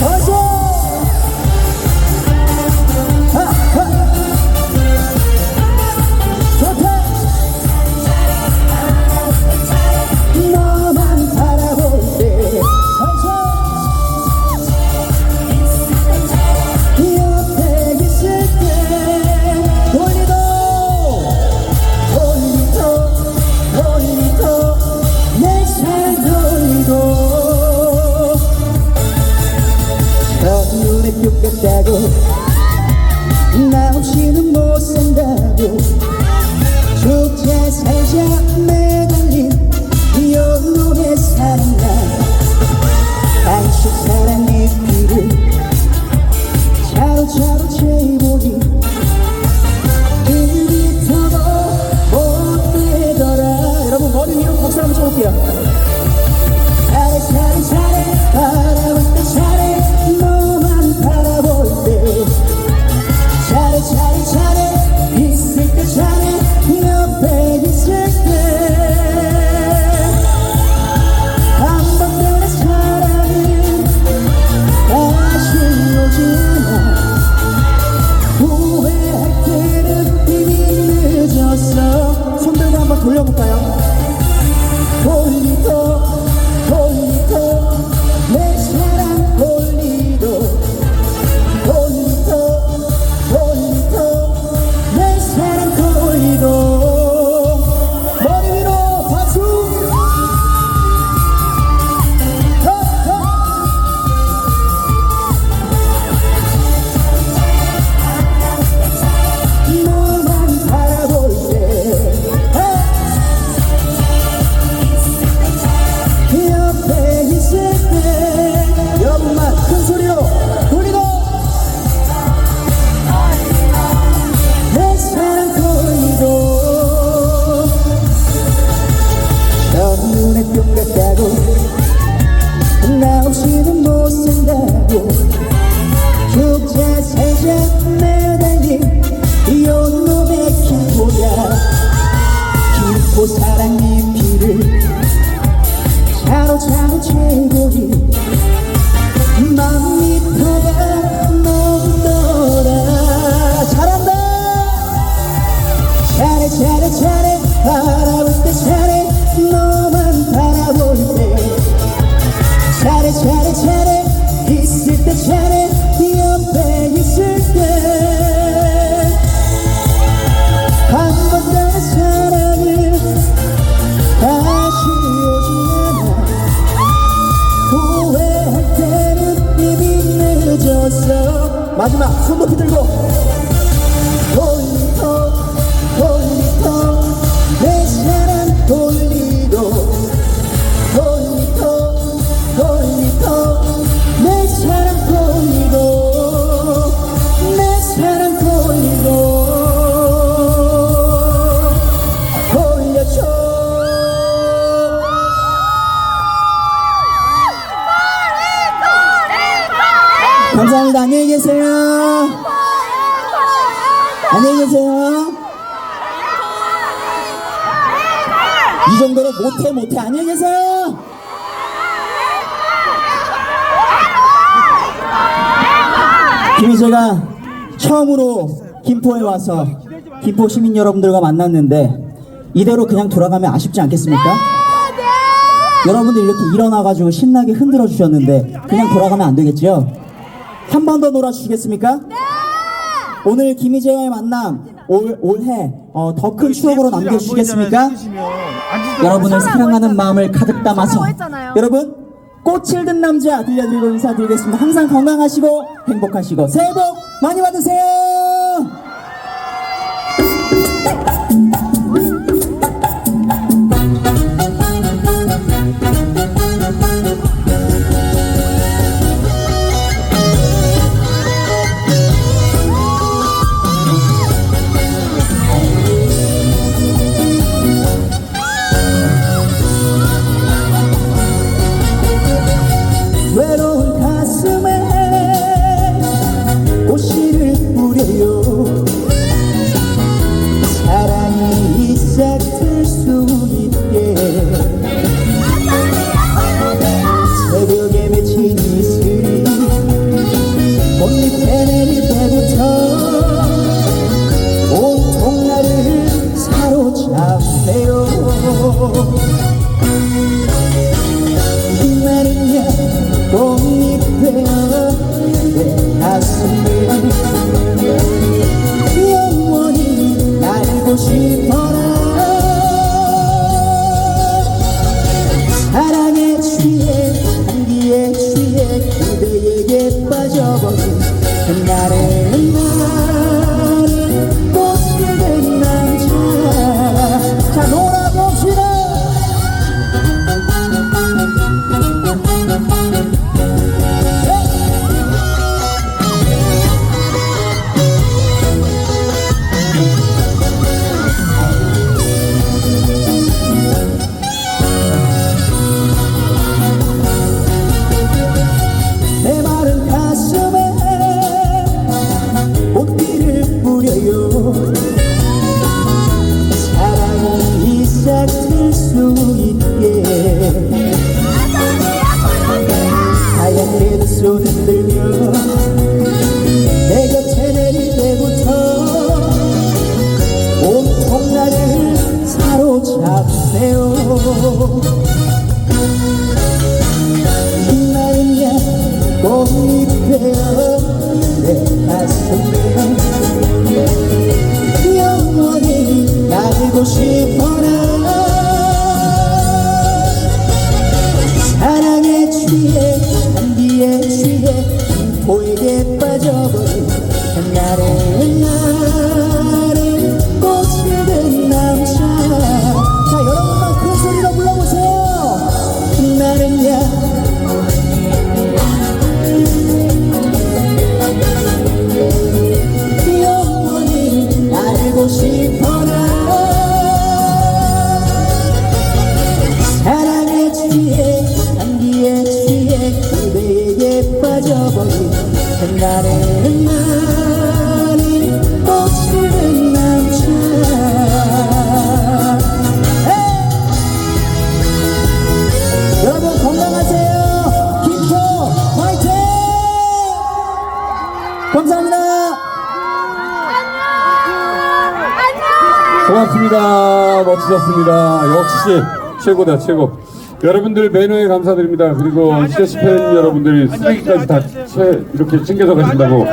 어서 같다고. 나 없이는 못 산다고 마지막 손 높이 들고 감사합니다. 안녕히 계세요. 안녕히 계세요. 이 정도로 못해 못해. 안녕히 계세요. 김희재가 처음으로 김포에 와서 김포 시민 여러분들과 만났는데 이대로 그냥 돌아가면 아쉽지 않겠습니까? 여러분들 이렇게 일어나가지고 신나게 흔들어 주셨는데 그냥 돌아가면 안 되겠죠? 한 번 더 놀아주시겠습니까? 오늘 김희재와의 만남 올, 올해 어, 더 큰 추억으로 남겨주시겠습니까? 여러분을 사랑하는 마음을 가득 담아서 여러분 꽃을 든 남자 들려드리고 인사드리겠습니다. 항상 건강하시고 행복하시고 새해 복 많이 받으세요. 그 말이야 꽃잎에 내 가슴을 영원히 알고 싶어 사랑이 시작될 수 있게 하얗게 두 손을 들며 내 곁에 내릴 때부터 온통 나를 사로잡네요 고맙습니다. 멋지셨습니다. 역시 최고다, 최고. 여러분들 매너에 감사드립니다. 그리고 CS팬 여러분들이 쓰레기까지 다 채, 이렇게 챙겨서 가신다고